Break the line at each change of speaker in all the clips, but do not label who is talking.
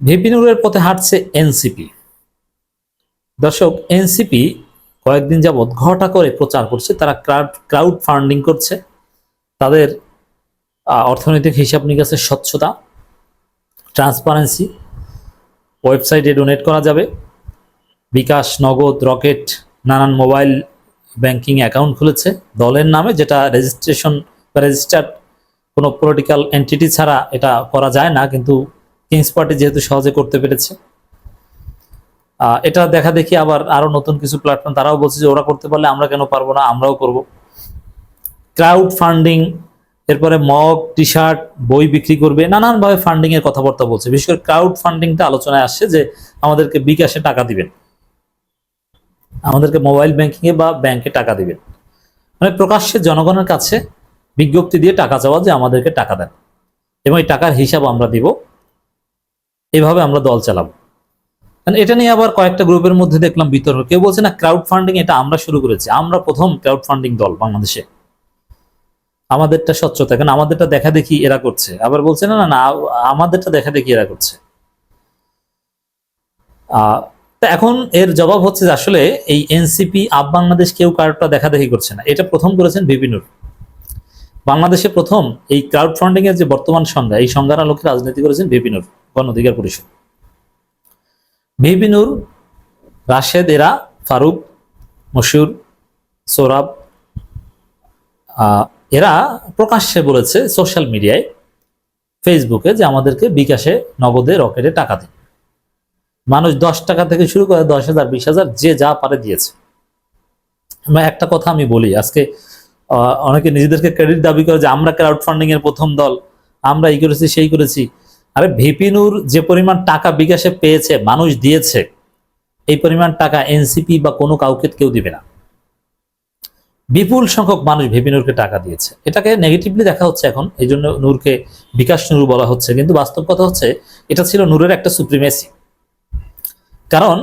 ভিপিনুরের পথে হাঁটছে এনসিপি। দর্শক, এনসিপি কয়েকদিন যাবৎ ঘটা করে প্রচার করছে, তারা ক্রাউড ক্রাউড ফান্ডিং করছে। তাদের অর্থনৈতিক হিসাব নিকাশের স্বচ্ছতা, ট্রান্সপারেন্সি, ওয়েবসাইটে ডোনেট করা যাবে। বিকাশ, নগদ, রকেট, নানান মোবাইল ব্যাংকিং অ্যাকাউন্ট খুলেছে। দলের নামে যেটা রেজিস্ট্রেশন বা রেজিস্টার্ড কোনো পলিটিক্যাল এন্টিটি ছাড়া এটা করা যায় না, কিন্তু কিংস পার্টি যেহেতু সহজে করতে পেরেছে। এটা দেখা দেখি আবার আরও নতুন কিছু প্ল্যাটফর্ম তারাও বলছে যে ওরা করতে পারলে আমরা কেন পারব না, আমরাও করব। ক্রাউড ফান্ডিং এরপরে মগ টি শার্ট বই বিক্রি করবে, নানানভাবে ফান্ডিং এর কথাবার্তা বলছে। বিশেষ করে ক্রাউড ফান্ডিংটা আলোচনায় আসছে যে আমাদেরকে বিকাশে টাকা দিবেন। আমাদেরকে মোবাইল ব্যাংকিং এ বা ব্যাংকে টাকা দিবেন। মানে প্রকাশ্যে জনগণের কাছে বিজ্ঞপ্তি দিয়ে টাকা চাওয়া যে আমাদেরকে টাকা দেন। এবং এই টাকার হিসাব আমরা দিব। এভাবে আমরা দল চালাবো। এটা নিয়ে আবার কয়েকটা গ্রুপের মধ্যে দেখলাম বিতর্ক। কেউ বলছে, না ক্রাউড ফান্ডিং এটা আমরা শুরু করেছি। আমরা প্রথম ক্রাউড ফান্ডিং দল বাংলাদেশে। আমাদেরটা স্বচ্ছতা, কারণ আমাদেরটা দেখা দেখি এরা করছে। আবার বলছে, না না আমাদেরটা দেখা দেখি এরা করছে। তা এখন এর জবাব হচ্ছে যে আসলে এই এনসিপি, আপ বাংলাদেশ কেউ কারোটা দেখা দেখি করছে না। এটা প্রথম করেছেন বিপিনুর বাংলাদেশে প্রথম এই ক্রাউড ফান্ডিং এর যে বর্তমান সংজ্ঞা, এই সংজ্ঞার আলোকে রাজনীতি করেছেন বিপিনুর অধিকার পরিষদ। বিপিনুর রাশেদ এরা ফারুক মশিউর সোরাব আহ, এরা প্রকাশ্যে বলেছে সোশ্যাল মিডিয়ায় ফেসবুকে যে আমাদেরকে বিকাশে নগদে রকেটে টাকা দিন মানুষ দশ টাকা থেকে শুরু করে দশ হাজার বিশ হাজার যে যা পারে দিয়েছে। একটা কথা আমি বলি আজকে অনেকে নিজেদেরকে ক্রেডিট দাবি করে যে আমরা ক্রাউড ফান্ডিং এর প্রথম দল আমরা এই করেছি সেই করেছি। আরে ভিপিনুর যে পরিমাণ টাকা বিকাশে পেয়েছে, মানুষ দিয়েছে, এই পরিমাণ টাকা এনসিপি বা কোনো কাউকে কেউ দিবে না। বিপুল সংখ্যক মানুষ ভিপিনুরকে টাকা দিয়েছে। এটাকে নেগেটিভলি দেখা হচ্ছে এখন, এই জন্য নূরকে বিকাশ নূর বলা হচ্ছে। কিন্তু বাস্তব কথা হচ্ছে, এটা ছিল নূরের একটা সুপ্রিমেসি কারণ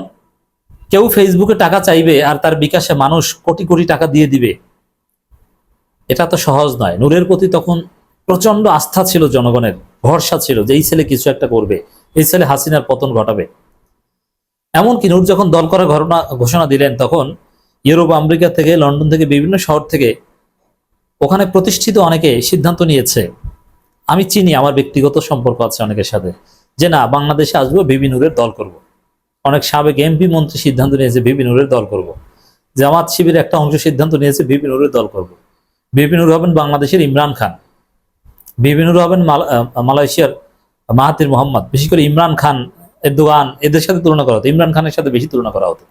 কেউ ফেসবুকে টাকা চাইবে আর তার বিকাশে মানুষ কোটি কোটি টাকা দিয়ে দিবে, এটা তো সহজ নয়। নূরের প্রতি তখন প্রচণ্ড আস্থা ছিল জনগণের, ভরসা ছিল যে এই ছেলে কিছু একটা করবে, এই ছেলে হাসিনার পতন ঘটাবে এমনকি নূর যখন দল করার ঘটনা, ঘোষণা দিলেন তখন ইউরোপ, আমেরিকা থেকে, লন্ডন থেকে, বিভিন্ন শহর থেকে ওখানে প্রতিষ্ঠিত অনেকে সিদ্ধান্ত নিয়েছে আমি চিনি, আমার ব্যক্তিগত সম্পর্ক আছে অনেকের সাথে, যে না, বাংলাদেশে আসব, বিবি নূরের দল করব। অনেক সাবেক এমপি মন্ত্রী সিদ্ধান্ত নিয়েছে, বিবি নূরের দল করব। জামাত শিবির একটা অংশ সিদ্ধান্ত নিয়েছে, বিবি নূরের দল করব। বিবি নূর হবেন বাংলাদেশের ইমরান খান বিবি নূর হবেন মালয়েশিয়ার মাহাতির মোহাম্মদ, বিশেষ করে ইমরান খান এরদোয়ান এদের সাথে তুলনা করা হতো, ইমরান খানের সাথে বেশি তুলনা করা হতো।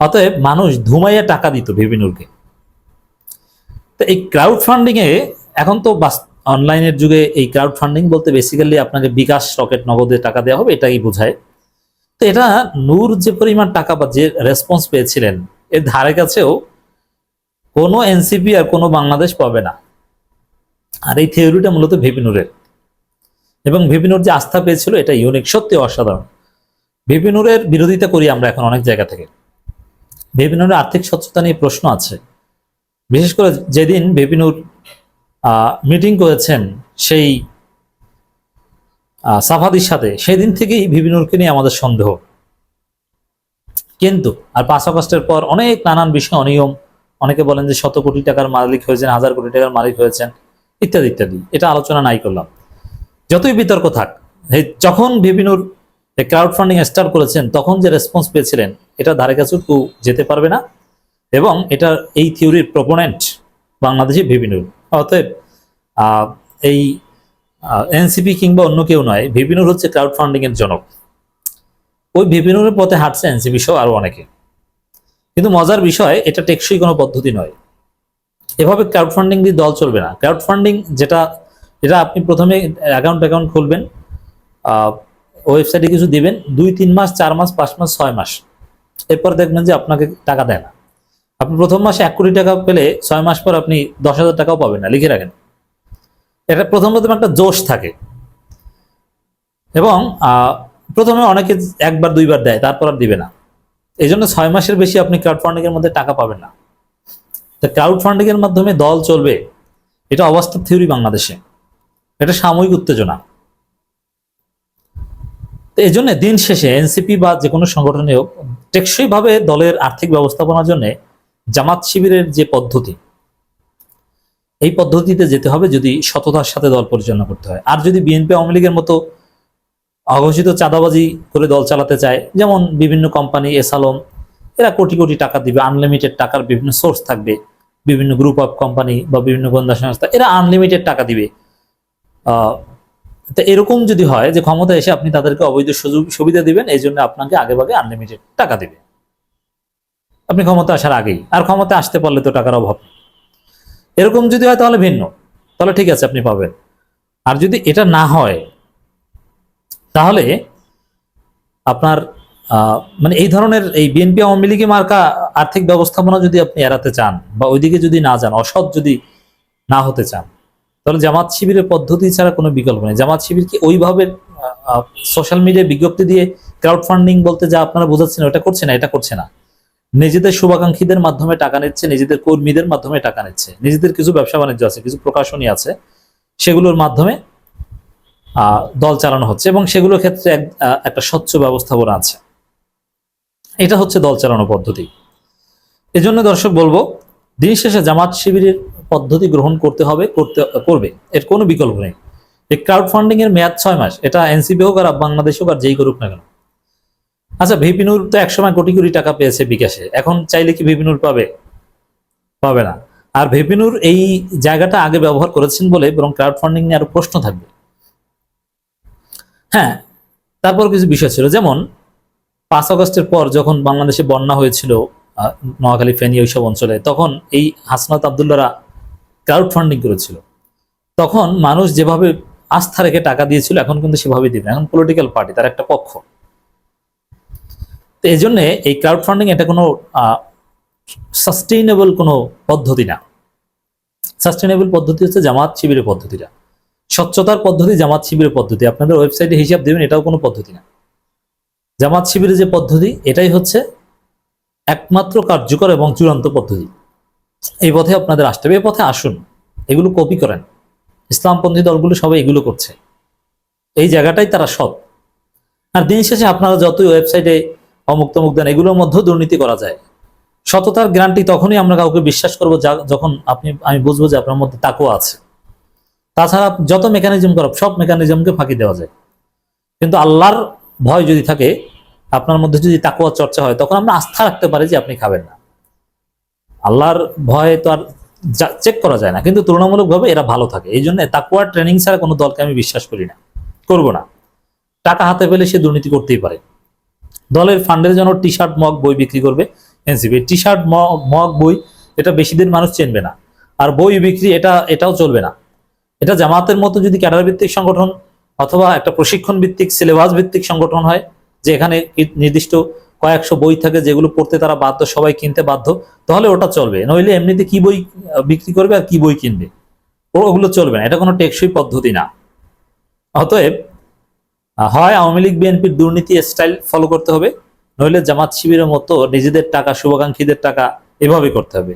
অতএব মানুষ ধুমাইয়া টাকা দিত বিবিনুরকে তো এই ক্রাউড ফান্ডিং এ এখন তো অনলাইনের যুগে এই ক্রাউড ফান্ডিং বলতে বেসিক্যালি আপনাকে বিকাশ রকেট নগদে টাকা দেওয়া হবে, এটাই বোঝায়। তো এটা নূর যে পরিমাণ টাকা বা যে রেসপন্স পেয়েছিলেন, এর ধারে কাছেও কোনো এনসিপি আর কোনো বাংলাদেশ পাবে না। আর এই থিওরিটা মূলত ভিপিনুরের। এবং ভিপিনুর যে আস্থা পেয়েছিল, এটা ইউনিক, সত্যি অসাধারণ। ভিপিনুরের বিরোধিতা করি আমরা এখন অনেক জায়গা থেকে। বেবিনুরের আর্থিক স্বচ্ছতা নিয়ে প্রশ্ন আছে। বিশেষ করে যেদিন বেবিনুর মিটিং করেছেন সেই সাফাদির সাথে, সেদিন থেকেই ভিবিনুরকে নিয়ে আমাদের সন্দেহ। কিন্তু, আর পাঁচ আগস্টের পর অনেক নানান বিষয়, অনিয়ম, অনেকে বলেন যে শত কোটি টাকার মালিক হয়েছেন, হাজার কোটি টাকার মালিক হয়েছেন। ইত্যাদি ইত্যাদি। এটা আলোচনা নাই করলাম। যতই বিতর্ক থাক যখন ভিবিনুর ক্রাউড ফান্ডিং স্টার্ট করেছেন, তখন যে রেসপন্স পেয়েছিলেন, এটা ধারে কাছে কেউ যেতে পারবে না। এবং এটা এই থিওরির প্রপোনেন্ট বাংলাদেশি ভিবিনুর অতএব এই এনসিপি কিংবা অন্য কেউ নয় ভিবিনুর হচ্ছে ক্রাউড ফান্ডিং এর জনক। ওই ভিবিনুরের পথে হাঁটছে এনসিপি সহ আরও অনেকে। কিন্তু মজার বিষয়, এটা টেকসই কোনো পদ্ধতি নয়। এভাবে ক্রাউড ফান্ডিং দিয়ে দল চলবে না। ক্রাউড ফান্ডিং যেটা এটা আপনি প্রথমে অ্যাকাউন্ট অ্যাকাউন্ট খুলবেন ওয়েবসাইটে কিছু দিবেন, দুই, তিন মাস, চার মাস, পাঁচ মাস, ছয় মাস। এরপর দেখবেন যে আপনাকে টাকা দেয় না। আপনি প্রথম মাসে এক কোটি টাকা পেলে ছয় মাস পর আপনি দশ হাজার টাকাও পাবেন না, লিখে রাখেন। এটা প্রথম প্রথম একটা জোশ থাকে। এবং প্রথমে অনেকে একবার, দুইবার দেয়, তারপর আর দিবে না। এই জন্য ছয় মাসের বেশি আপনি ক্রাউড ফান্ডিং এর মধ্যে টাকা পাবেন না। তো ক্রাউড ফান্ডিং এর মাধ্যমে দল চলবে, এটা অবাস্তব থিওরি বাংলাদেশে। এটা সাময়িক উত্তেজনা। তো এই জন্য দিন শেষে এনসিপি বা যে কোনো সংগঠনে হোক টেকসইভাবে দলের আর্থিক ব্যবস্থাপনার জন্য জামাত শিবিরের যে পদ্ধতি, এই পদ্ধতিতে যেতে হবে যদি সততার সাথে দল পরিচালনা করতে হয়। আর যদি বিএনপি আওয়ামী লীগের মতো অঘোষিত চাঁদাবাজি করে দল চালাতে চায়, যেমন বিভিন্ন কোম্পানি এসালম, এরা কোটি কোটি টাকা দিবে আনলিমিটেড টাকার বিভিন্ন সোর্স থাকবে বিভিন্ন গ্রুপ অফ কোম্পানি বা বিভিন্ন গোয়েন্দা সংস্থা, এরা আনলিমিটেড টাকা দিবে। তো এরকম যদি হয় যে ক্ষমতা এসে আপনি তাদেরকে অবৈধ সুযোগ, সুবিধা দিবেন, এই জন্য আপনাকে আগে ভাগে আনলিমিটেড টাকা দিবে। আপনি ক্ষমতা আসার আগেই। আর ক্ষমতা আসতে পারলে তো টাকার অভাব। এরকম যদি হয় তাহলে ভিন্ন। তাহলে ঠিক আছে, আপনি পাবেন। আর যদি এটা না হয়, তাহলে আপনার মানে এই ধরনের এই বিএনপি আওয়ামী লীগে মার্কা আর্থিক ব্যবস্থাপনা যদি আপনি এড়াতে চান বা ওইদিকে যদি না যান, অসৎ যদি না হতে চান, তাহলে জামাত শিবিরের পদ্ধতি ছাড়া কোনো বিকল্প নেই। জামাত শিবির কি ওইভাবে সোশ্যাল মিডিয়ায় বিজ্ঞপ্তি দিয়ে ক্রাউড ফান্ডিং বলতে যা আপনারা বোঝাচ্ছেন ওটা করছে না, এটা করছে না। নিজেদের শুভাকাঙ্ক্ষীদের মাধ্যমে টাকা নিচ্ছে, নিজেদের কর্মীদের মাধ্যমে টাকা নিচ্ছে, নিজেদের কিছু ব্যবসা বাণিজ্য আছে, কিছু প্রকাশনী আছে, সেগুলোর মাধ্যমে দল চালানো হচ্ছে এবং সেগুলোর ক্ষেত্রে এক- একটা স্বচ্ছ ব্যবস্থাপনা আছে। এটা হচ্ছে দল চালানো পদ্ধতি। এজন্য দর্শক বলব, দিন শেষে জামাত শিবিরের পদ্ধতি গ্রহণ করতে হবে, করতে, করবে। এর কোনো বিকল্প নেই। এই ক্রাউড ফান্ডিং এর মেয়াদ ছয় মাস। এটা এনসিপি হোক আর বাংলাদেশ হোক আর যেই করুক না কেন। আচ্ছা ভিপিনুর তো একসময় কোটি কোটি টাকা পেয়েছে বিকাশে। এখন চাইলে কি ভিপিনুর পাবে? পাবে না। আর ভিপিনুর এই জায়গাটা আগে ব্যবহার করেছেন বলে বরং ক্রাউড ফান্ডিং নিয়ে আরও প্রশ্ন থাকবে। হ্যাঁ তারপর কিছু বিষয় ছিল। যেমন পাঁচ আগস্টের পর যখন বাংলাদেশে বন্যা হয়েছিল নোয়াখালী, ফেনী ওইসব অঞ্চলে, তখন এই হাসনাত আবদুল্লারা ক্রাউড ফান্ডিং করেছিল। তখন মানুষ যেভাবে আস্থা রেখে টাকা দিয়েছিল, এখন কিন্তু সেভাবে দিবে এখন পলিটিক্যাল পার্টি তার একটা পক্ষ। তো এই জন্যে এই ক্রাউড ফান্ডিং এটা কোনো সাস্টেইনেবল কোনো পদ্ধতি না। সাস্টেইনেবল পদ্ধতি হচ্ছে জামাত শিবিরের পদ্ধতিটা। স্বচ্ছতার পদ্ধতি জামাত শিবিরের পদ্ধতি। আপনাদের ওয়েবসাইটে হিসাব দেবেন, এটাও কোনো পদ্ধতি না। জামাত শিবিরের যে পদ্ধতি, এটাই হচ্ছে একমাত্র কার্যকর এবং চূড়ান্ত পদ্ধতি। এই পথে আপনাদের আসতে হবে, এই পথে আসুন, এগুলো কপি করেন। ইসলামপন্থী দলগুলো সবাই এগুলো করছে। এই জায়গাটাই তারা সৎ। আর দিন শেষে আপনারা যতই ওয়েবসাইটে অমুক তমুক দেন, এগুলোর মধ্যেও দুর্নীতি করা যায়। সততার গ্যারান্টি তখনই আমরা কাউকে বিশ্বাস করব যখন আপনি, আমি বুঝব যে আপনার মধ্যে তাকুয়া আছে। তাছাড়া যত মেকানিজম করা সব মেকানিজমকে ফাঁকি দেওয়া যায়। কিন্তু আল্লাহর ভয় যদি থাকে, আপনার মধ্যে যদি তাকুয়া চর্চা হয়, তখন আমরা আস্থা রাখতে পারি যে আপনি খাবেন না। আল্লাহর ভয় তো আর চেক করা যায় না। কিন্তু তুলনামূলকভাবে এরা ভালো থাকে। এই জন্য তাকুয়ার ট্রেনিং ছাড়া কোনো দলকে আমি বিশ্বাস করি না। করব না। টাকা হাতে পেলে সে দুর্নীতি করতেই পারে। দলের ফান্ডের জন্য টি শার্ট মগ বই বিক্রি করবে এনসিপি। টি শার্ট মগ বই, এটা বেশি দিন মানুষ চেনবে না। আর বই বিক্রি এটা, এটাও চলবে না। এটা জামাতের মতো যদি ক্যাডার ভিত্তিক সংগঠন অথবা একটা প্রশিক্ষণ ভিত্তিক সিলেবাস ভিত্তিক সংগঠন হয় যে এখানে নির্দিষ্ট কয়েকশো বই থাকে যেগুলো পড়তে তারা বাধ্য, সবাই কিনতে বাধ্য, তাহলে ওটা চলবে। নইলে এমনিতে কি বই বিক্রি করবে আর কি বই কিনবে? ওগুলো চলবে না, এটা কোনো টেকসই পদ্ধতি না। অতএব হয় আওয়ামী লীগ, বিএনপির দুর্নীতি স্টাইল ফলো করতে হবে, নইলে জামাত শিবিরের মতো নিজেদের টাকা, শুভাকাঙ্ক্ষীদের টাকা এভাবে করতে হবে।